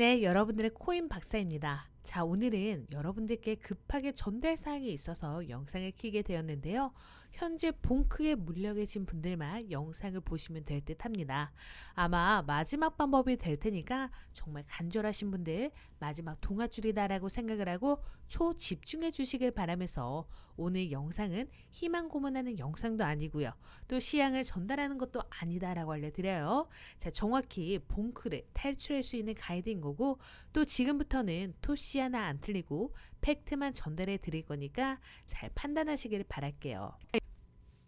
네, 여러분들의 코인 박사입니다. 자, 오늘은 여러분들께 급하게 전달 사항이 있어서 영상을 키게 되었는데요. 현재 봉크에 물려 계신 분들만 영상을 보시면 될 듯 합니다. 아마 마지막 방법이 될 테니까 정말 간절하신 분들 마지막 동아줄이다라고 생각을 하고 초 집중해 주시길 바라면서 오늘 영상은 희망 고문하는 영상도 아니고요. 또 시향을 전달하는 것도 아니다라고 알려드려요. 자, 정확히 봉크를 탈출할 수 있는 가이드인 거고 또 지금부터는 토시 하나 안 틀리고 팩트만 전달해 드릴 거니까 잘 판단하시길 바랄게요.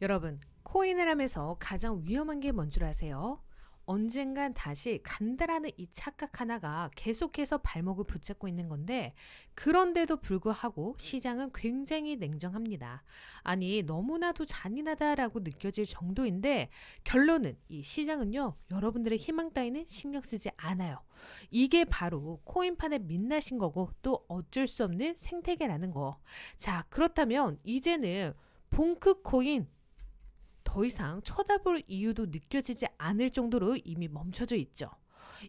여러분, 코인을 하면서 가장 위험한 게 뭔 줄 아세요? 언젠간 다시 간다라는 이 착각 하나가 계속해서 발목을 붙잡고 있는 건데 그런데도 불구하고 시장은 굉장히 냉정합니다. 아니 너무나도 잔인하다라고 느껴질 정도인데 결론은 이 시장은요 여러분들의 희망 따위는 신경 쓰지 않아요. 이게 바로 코인판의 민낯인 거고 또 어쩔 수 없는 생태계라는 거. 자 그렇다면 이제는 봉크 코인 더 이상 쳐다볼 이유도 느껴지지 않을 정도로 이미 멈춰져 있죠.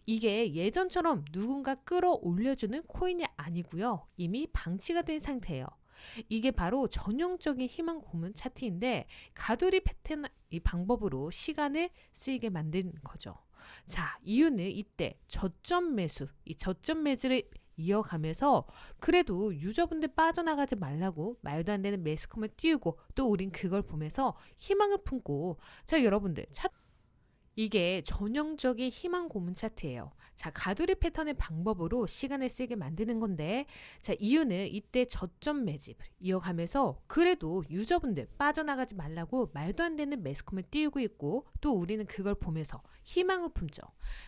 이게 예전처럼 누군가 끌어올려주는 코인이 아니고요. 이미 방치가 된 상태예요. 이게 바로 전형적인 희망 고문 차트인데 가두리 패턴 이 방법으로 시간을 쓰이게 만든 거죠. 자, 이유는 이때 저점 매수, 이 저점 매수를 이어가면서 그래도 유저분들 빠져나가지 말라고 말도 안 되는 매스컴을 띄우고 또 우린 그걸 보면서 희망을 품고. 자 여러분들 차 이게 전형적인 희망 고문 차트예요. 자, 가두리 패턴의 방법으로 시간을 쓰게 만드는 건데, 자, 이유는 이때 저점 매집을 이어가면서 그래도 유저분들 빠져나가지 말라고 말도 안 되는 매스컴을 띄우고 있고, 또 우리는 그걸 보면서 희망을 품죠.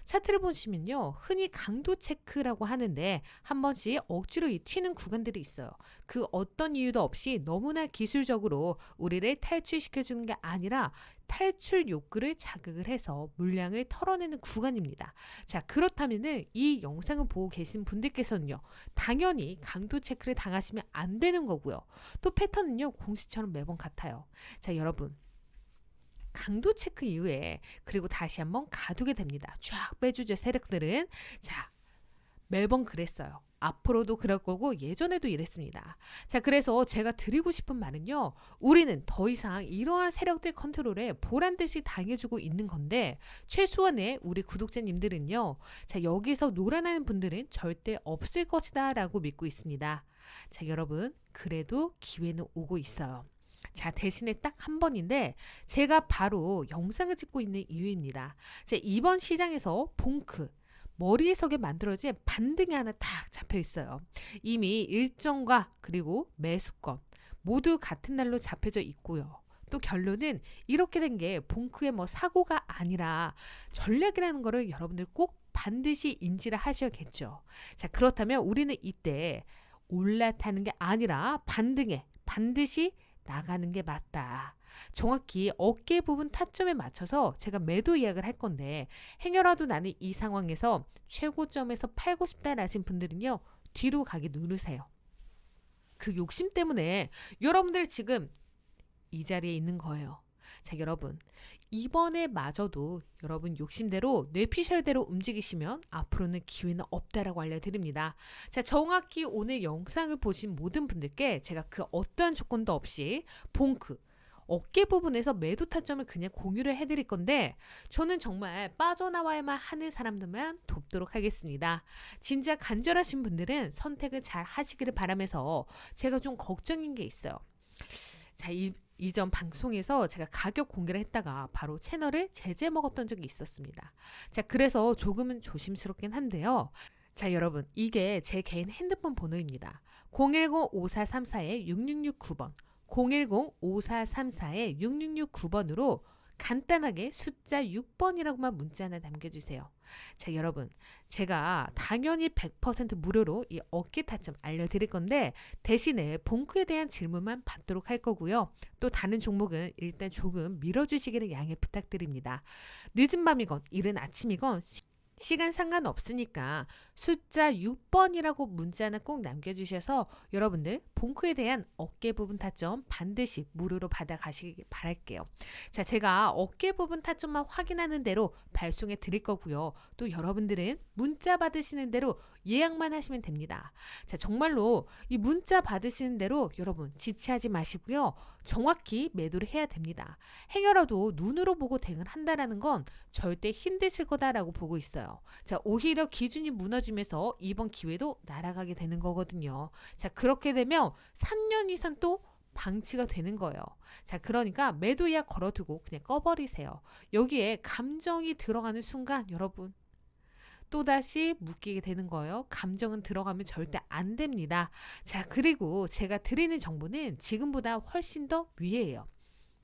차트를 보시면요, 흔히 강도 체크라고 하는데, 한 번씩 억지로 이 튀는 구간들이 있어요. 그 어떤 이유도 없이 너무나 기술적으로 우리를 탈출시켜주는 게 아니라, 탈출 욕구를 자극을 해서 물량을 털어내는 구간입니다. 자, 그렇다면은 이 영상을 보고 계신 분들께서는요, 당연히 강도 체크를 당하시면 안 되는 거고요. 또 패턴은요, 공식처럼 매번 같아요. 자, 여러분. 강도 체크 이후에 그리고 다시 한번 가두게 됩니다. 쫙 빼주죠, 세력들은. 자, 매번 그랬어요. 앞으로도 그럴 거고 예전에도 이랬습니다. 자, 그래서 제가 드리고 싶은 말은요. 우리는 더 이상 이러한 세력들 컨트롤에 보란 듯이 당해주고 있는 건데 최소한의 우리 구독자님들은요. 자, 여기서 놀아나는 분들은 절대 없을 것이다 라고 믿고 있습니다. 자, 여러분. 그래도 기회는 오고 있어요. 자, 대신에 딱 한 번인데 제가 바로 영상을 찍고 있는 이유입니다. 자, 이번 시장에서 봉크 머리에 서게 만들어진 반등이 하나 딱 잡혀 있어요. 이미 일정과 그리고 매수권 모두 같은 날로 잡혀져 있고요. 또 결론은 이렇게 된게 봉크의 뭐 사고가 아니라 전략이라는 거를 여러분들 꼭 반드시 인지를 하셔야겠죠. 자, 그렇다면 우리는 이때 올라타는 게 아니라 반등에 반드시 나가는 게 맞다. 정확히 어깨 부분 타점에 맞춰서 제가 매도 예약을 할 건데 행여라도 나는 이 상황에서 최고점에서 팔고 싶다 하신 분들은요. 뒤로 가기 누르세요. 그 욕심 때문에 여러분들 지금 이 자리에 있는 거예요. 자, 여러분. 이번에 마저도 여러분 욕심대로 뇌피셜대로 움직이시면 앞으로는 기회는 없다라고 알려드립니다. 자, 정확히 오늘 영상을 보신 모든 분들께 제가 그 어떠한 조건도 없이 봉크, 어깨 부분에서 매도 타점을 그냥 공유를 해드릴 건데 저는 정말 빠져나와야만 하는 사람들만 돕도록 하겠습니다. 진짜 간절하신 분들은 선택을 잘 하시기를 바라면서 제가 좀 걱정인 게 있어요. 자, 이, 이전 방송에서 제가 가격 공개를 했다가 바로 채널을 제재 먹었던 적이 있었습니다. 자, 그래서 조금은 조심스럽긴 한데요. 자, 여러분, 이게 제 개인 핸드폰 번호입니다. 010-5434-6669번. 010-5434-6669번으로 간단하게 숫자 6번이라고만 문자 하나 남겨주세요. 자, 여러분. 제가 당연히 100% 무료로 이 어깨 타점 알려드릴 건데, 대신에 봉크에 대한 질문만 받도록 할 거고요. 또 다른 종목은 일단 조금 밀어주시기를 양해 부탁드립니다. 늦은 밤이건, 이른 아침이건, 시간 상관없으니까 숫자 6번이라고 문자 하나 꼭 남겨주셔서 여러분들 봉크에 대한 어깨 부분 타점 반드시 무료로 받아가시길 바랄게요. 자, 제가 어깨 부분 타점만 확인하는 대로 발송해 드릴 거고요. 또 여러분들은 문자 받으시는 대로 예약만 하시면 됩니다. 자, 정말로 이 문자 받으시는 대로 여러분 지체하지 마시고요. 정확히 매도를 해야 됩니다. 행여라도 눈으로 보고 대응을 한다라는 건 절대 힘드실 거다라고 보고 있어요. 자, 오히려 기준이 무너지면서 이번 기회도 날아가게 되는 거거든요. 자, 그렇게 되면 3년 이상 또 방치가 되는 거예요. 자, 그러니까 매도 예약 걸어두고 그냥 꺼버리세요. 여기에 감정이 들어가는 순간 여러분 또다시 묶이게 되는 거예요. 감정은 들어가면 절대 안 됩니다. 자, 그리고 제가 드리는 정보는 지금보다 훨씬 더 위에요.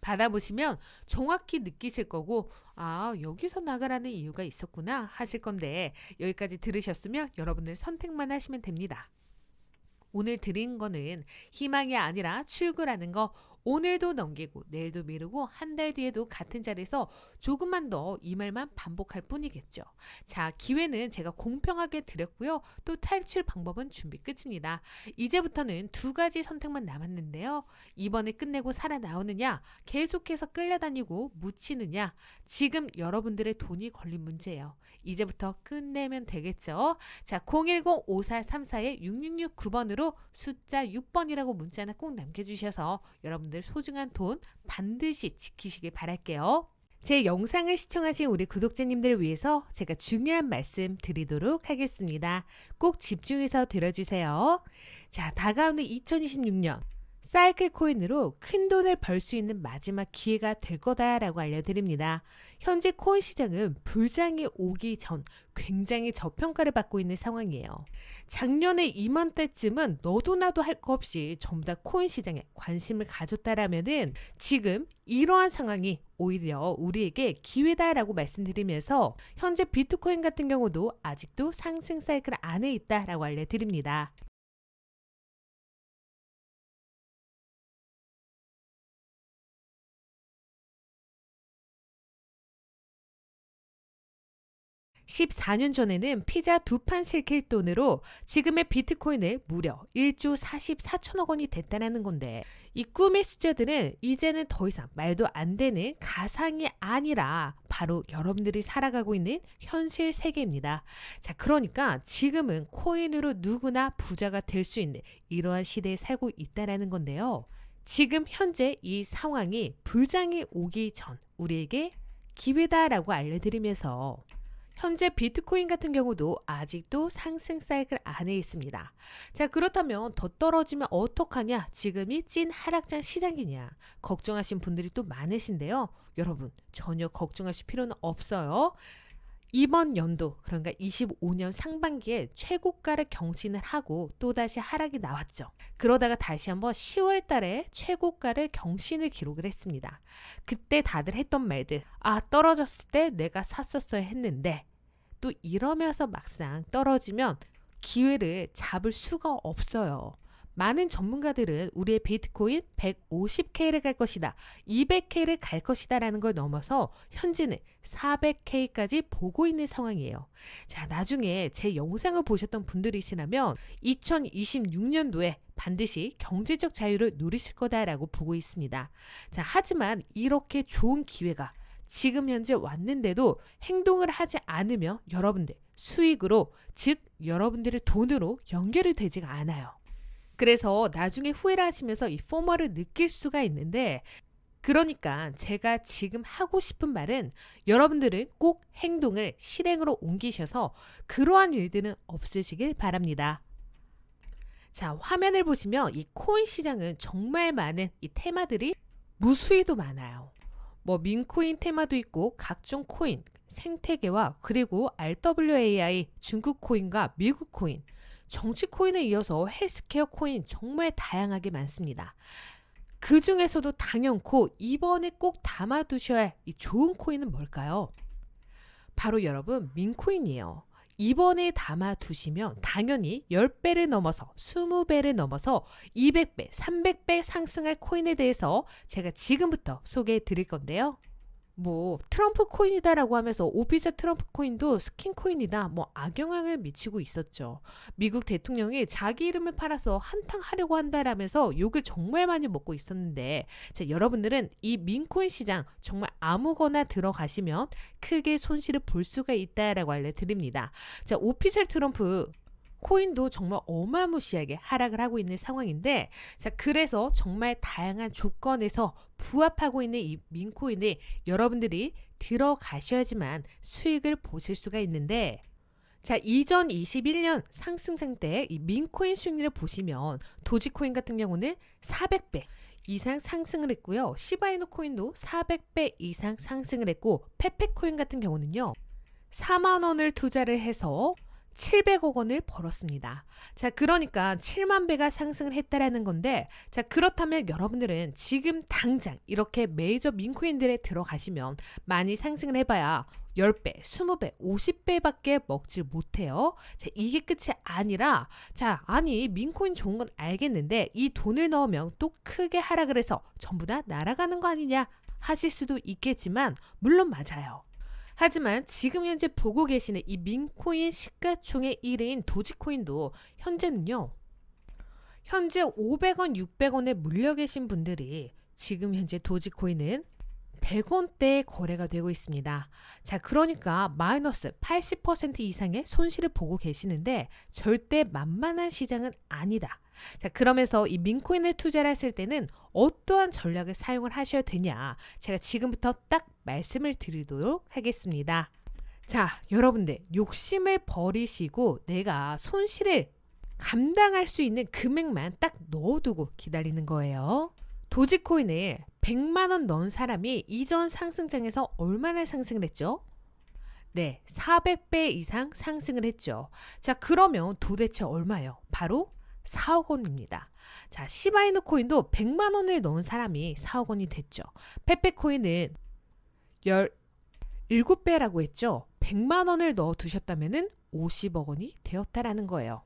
받아보시면 정확히 느끼실 거고, 아, 여기서 나가라는 이유가 있었구나 하실 건데, 여기까지 들으셨으면 여러분들 선택만 하시면 됩니다. 오늘 드린 거는 희망이 아니라 출구라는 거 오늘도 넘기고 내일도 미루고 한 달 뒤에도 같은 자리에서 조금만 더 이 말만 반복할 뿐이겠죠. 자, 기회는 제가 공평하게 드렸고요. 또 탈출 방법은 준비 끝입니다. 이제부터는 두 가지 선택만 남았는데요. 이번에 끝내고 살아나오느냐, 계속해서 끌려다니고 묻히느냐, 지금 여러분들의 돈이 걸린 문제예요. 이제부터 끝내면 되겠죠. 자, 010-5434-6669번으로 숫자 6번이라고 문자 하나 꼭 남겨주셔서 여러분들 소중한 돈 반드시 지키시길 바랄게요. 제 영상을 시청하신 우리 구독자님들 위해서 제가 중요한 말씀 드리도록 하겠습니다. 꼭 집중해서 들어주세요. 자, 다가오는 2026년 사이클 코인으로 큰 돈을 벌 수 있는 마지막 기회가 될 거다라고 알려드립니다. 현재 코인 시장은 불장이 오기 전 굉장히 저평가를 받고 있는 상황이에요. 작년에 이맘때쯤은 너도 나도 할 거 없이 전부 다 코인 시장에 관심을 가졌다라면은 지금 이러한 상황이 오히려 우리에게 기회다라고 말씀드리면서 현재 비트코인 같은 경우도 아직도 상승 사이클 안에 있다라고 알려드립니다. 14년 전에는 피자 두 판 실킬 돈으로 지금의 비트코인을 무려 1조 44천억 원이 됐다는 건데 이 꿈의 숫자들은 이제는 더 이상 말도 안 되는 가상이 아니라 바로 여러분들이 살아가고 있는 현실 세계입니다. 자, 그러니까 지금은 코인으로 누구나 부자가 될 수 있는 이러한 시대에 살고 있다라는 건데요. 지금 현재 이 상황이 불장이 오기 전 우리에게 기회다라고 알려드리면서 현재 비트코인 같은 경우도 아직도 상승 사이클 안에 있습니다. 자, 그렇다면 더 떨어지면 어떡하냐? 지금이 찐 하락장 시장이냐? 걱정하신 분들이 또 많으신데요. 여러분, 전혀 걱정하실 필요는 없어요. 이번 연도 그러니까 25년 상반기에 최고가를 경신을 하고 또다시 하락이 나왔죠. 그러다가 다시 한번 10월 달에 최고가를 경신을 기록을 했습니다. 그때 다들 했던 말들 아 떨어졌을 때 내가 샀었어야 했는데 또 이러면서 막상 떨어지면 기회를 잡을 수가 없어요. 많은 전문가들은 우리의 비트코인 150K를 갈 것이다, 200K를 갈 것이다 라는 걸 넘어서 현재는 400K까지 보고 있는 상황이에요. 자, 나중에 제 영상을 보셨던 분들이시라면 2026년도에 반드시 경제적 자유를 누리실 거다라고 보고 있습니다. 자, 하지만 이렇게 좋은 기회가 지금 현재 왔는데도 행동을 하지 않으면 여러분들 수익으로 즉 여러분들의 돈으로 연결이 되지가 않아요. 그래서 나중에 후회를 하시면서 이 포머를 느낄 수가 있는데 그러니까 제가 지금 하고 싶은 말은 여러분들은 꼭 행동을 실행으로 옮기셔서 그러한 일들은 없으시길 바랍니다. 자, 화면을 보시면 이 코인 시장은 정말 많은 이 테마들이 무수히도 많아요. 뭐 민코인 테마도 있고 각종 코인, 생태계와 그리고 RWAI, 중국 코인과 미국 코인, 정치 코인에 이어서 헬스케어 코인 정말 다양하게 많습니다. 그 중에서도 당연코 이번에 꼭 담아두셔야 할 이 좋은 코인은 뭘까요? 바로 여러분 민코인이에요. 이번에 담아두시면 당연히 10배를 넘어서 20배를 넘어서 200배, 300배 상승할 코인에 대해서 제가 지금부터 소개해 드릴 건데요. 뭐 트럼프 코인이다라고 하면서 오피셜 트럼프 코인도 스킨 코인이다 뭐 악영향을 미치고 있었죠. 미국 대통령이 자기 이름을 팔아서 한탕 하려고 한다라면서 욕을 정말 많이 먹고 있었는데 자, 여러분들은 이 민코인 시장 정말 아무거나 들어가시면 크게 손실을 볼 수가 있다라고 알려드립니다. 자, 오피셜 트럼프 코인도 정말 어마무시하게 하락을 하고 있는 상황인데 자 그래서 정말 다양한 조건에서 부합하고 있는 이 민코인에 여러분들이 들어가셔야지만 수익을 보실 수가 있는데 자, 2021년 상승장 때이 민코인 수익률을 보시면 도지코인 같은 경우는 400배 이상 상승을 했고요. 시바이누 코인도 400배 이상 상승을 했고 페페코인 같은 경우는요. 4만 원을 투자를 해서 700억 원을 벌었습니다. 자, 그러니까 7만 배가 상승을 했다라는 건데, 자, 그렇다면 여러분들은 지금 당장 이렇게 메이저 민코인들에 들어가시면 많이 상승을 해봐야 10배, 20배, 50배밖에 먹질 못해요. 자, 이게 끝이 아니라, 자, 아니, 민코인 좋은 건 알겠는데, 이 돈을 넣으면 또 크게 하락을 해서 전부 다 날아가는 거 아니냐 하실 수도 있겠지만, 물론 맞아요. 하지만 지금 현재 보고 계시는 이 민코인 시가총액 1위인 도지코인도 현재는요. 현재 500원, 600원에 물려 계신 분들이 지금 현재 도지코인은 100원대에 거래가 되고 있습니다. 자, 그러니까 마이너스 80% 이상의 손실을 보고 계시는데 절대 만만한 시장은 아니다. 자, 그러면서 이 민코인을 투자를 하실 때는 어떠한 전략을 사용을 하셔야 되냐? 제가 지금부터 딱 말씀을 드리도록 하겠습니다. 자, 여러분들 욕심을 버리시고 내가 손실을 감당할 수 있는 금액만 딱 넣어두고 기다리는 거예요. 도지코인을 100만 원 넣은 사람이 이전 상승장에서 얼마나 상승을 했죠? 네, 400배 이상 상승을 했죠. 자, 그러면 도대체 얼마예요? 바로 4억 원입니다. 자, 시바이누 코인도 100만 원을 넣은 사람이 4억 원이 됐죠. 페페 코인은 17배라고 했죠. 100만 원을 넣어 두셨다면은 50억 원이 되었다라는 거예요.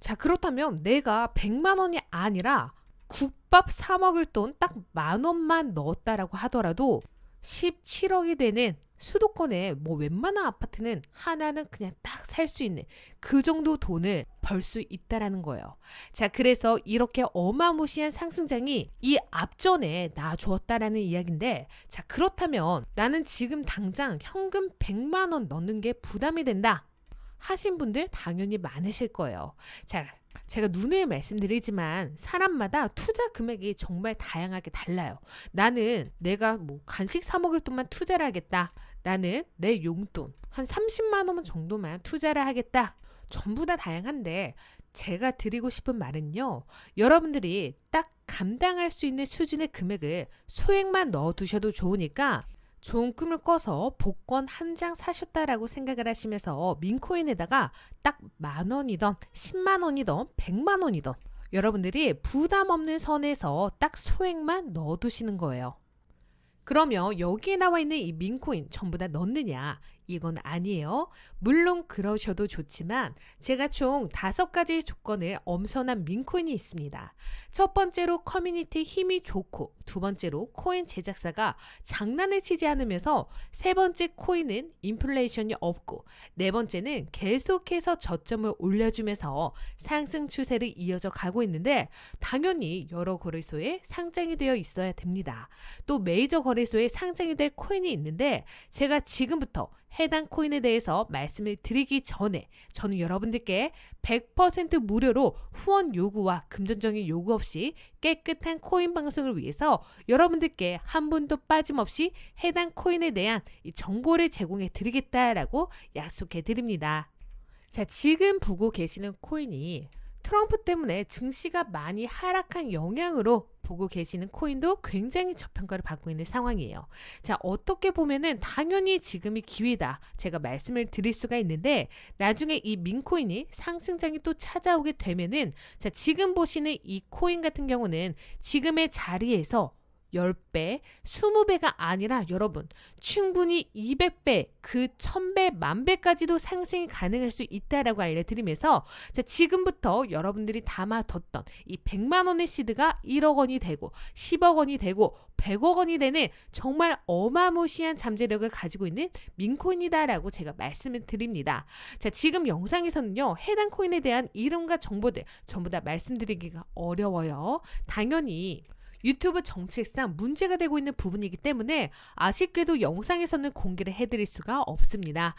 자, 그렇다면 내가 100만 원이 아니라 국밥 사 먹을 돈 딱 만 원만 넣었다라고 하더라도 17억이 되는 수도권에 뭐 웬만한 아파트는 하나는 그냥 딱 살 수 있는 그 정도 돈을 벌 수 있다라는 거예요. 자, 그래서 이렇게 어마무시한 상승장이 이 앞전에 나 주었다라는 이야기인데, 자, 그렇다면 나는 지금 당장 현금 100만 원 넣는 게 부담이 된다. 하신 분들 당연히 많으실 거예요. 자, 제가 누누이 말씀드리지만 사람마다 투자 금액이 정말 다양하게 달라요. 나는 내가 뭐 간식 사 먹을 돈만 투자를 하겠다. 나는 내 용돈 한 30만 원 정도만 투자를 하겠다. 전부 다 다양한데 제가 드리고 싶은 말은요. 여러분들이 딱 감당할 수 있는 수준의 금액을 소액만 넣어 두셔도 좋으니까 좋은 꿈을 꿔서 복권 한 장 사셨다라고 생각을 하시면서 민코인에다가 딱 만 원이던 10만 원이던 100만 원이던 여러분들이 부담 없는 선에서 딱 소액만 넣어 두시는 거예요. 그러면 여기에 나와 있는 이 민코인 전부 다 넣느냐? 이건 아니에요. 물론 그러셔도 좋지만 제가 총 다섯 가지 조건을 엄선한 민코인이 있습니다. 첫 번째로 커뮤니티 힘이 좋고 두 번째로 코인 제작사가 장난을 치지 않으면서 세 번째 코인은 인플레이션이 없고 네 번째는 계속해서 저점을 올려주면서 상승 추세를 이어져 가고 있는데 당연히 여러 거래소에 상장이 되어 있어야 됩니다. 또 메이저 거래소에 상장이 될 코인이 있는데 제가 지금부터 해당 코인에 대해서 말씀을 드리기 전에 저는 여러분들께 100% 무료로 후원 요구와 금전적인 요구 없이 깨끗한 코인 방송을 위해서 여러분들께 한 분도 빠짐없이 해당 코인에 대한 이 정보를 제공해 드리겠다라고 약속해 드립니다. 자, 지금 보고 계시는 코인이 트럼프 때문에 증시가 많이 하락한 영향으로 보고 계시는 코인도 굉장히 저평가를 받고 있는 상황이에요. 자, 어떻게 보면은 당연히 지금이 기회다. 제가 말씀을 드릴 수가 있는데 나중에 이 민코인이 상승장이 또 찾아오게 되면은 자, 지금 보시는 이 코인 같은 경우는 지금의 자리에서 10배, 20배가 아니라 여러분, 충분히 200배, 그 1000배, 만배까지도 상승이 가능할 수 있다라고 알려드리면서 자, 지금부터 여러분들이 담아뒀던 이 100만 원의 시드가 1억 원이 되고 10억 원이 되고 100억 원이 되는 정말 어마무시한 잠재력을 가지고 있는 민코인이다라고 제가 말씀을 드립니다. 자, 지금 영상에서는요, 해당 코인에 대한 이름과 정보들 전부 다 말씀드리기가 어려워요. 당연히 유튜브 정책상 문제가 되고 있는 부분이기 때문에 아쉽게도 영상에서는 공개를 해드릴 수가 없습니다.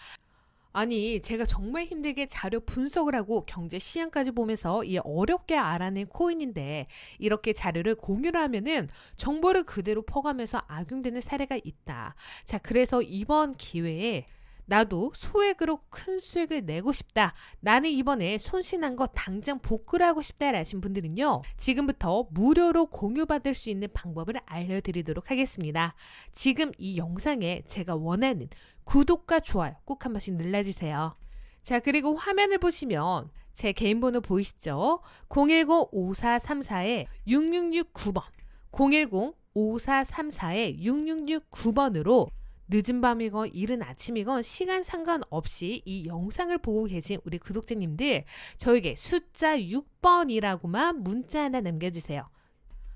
아니, 제가 정말 힘들게 자료 분석을 하고 경제 시향까지 보면서 이 어렵게 알아낸 코인인데 이렇게 자료를 공유를 하면은 정보를 그대로 퍼가면서 악용되는 사례가 있다. 자, 그래서 이번 기회에 나도 소액으로 큰 수익을 내고 싶다. 나는 이번에 손실난 거 당장 복구를 하고 싶다 라신 분들은요. 지금부터 무료로 공유받을 수 있는 방법을 알려드리도록 하겠습니다. 지금 이 영상에 제가 원하는 구독과 좋아요 꼭 한 번씩 눌러주세요. 자, 그리고 화면을 보시면 제 개인 번호 보이시죠? 010-5434-6669번 010-5434-6669번으로 늦은 밤이건 이른 아침이건 시간 상관없이 이 영상을 보고 계신 우리 구독자님들 저에게 숫자 6번이라고만 문자 하나 남겨주세요.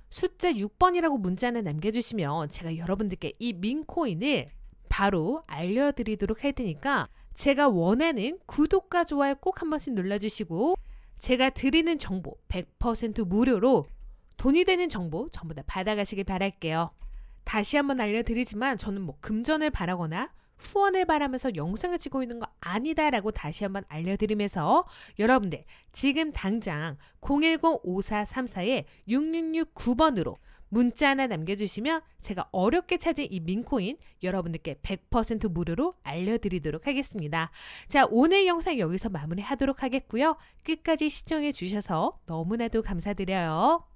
숫자 6번이라고 문자 하나 남겨주시면 제가 여러분들께 이 민코인을 바로 알려드리도록 할 테니까 제가 원하는 구독과 좋아요 꼭 한 번씩 눌러주시고 제가 드리는 정보 100% 무료로 돈이 되는 정보 전부 다 받아가시길 바랄게요. 다시 한번 알려드리지만 저는 뭐 금전을 바라거나 후원을 바라면서 영상을 찍고 있는 거 아니다라고 다시 한번 알려드리면서 여러분들 지금 당장 010-5434-6669번으로 문자 하나 남겨주시면 제가 어렵게 찾은 이 민코인 여러분들께 100% 무료로 알려드리도록 하겠습니다. 자, 오늘 영상 여기서 마무리 하도록 하겠고요. 끝까지 시청해 주셔서 너무나도 감사드려요.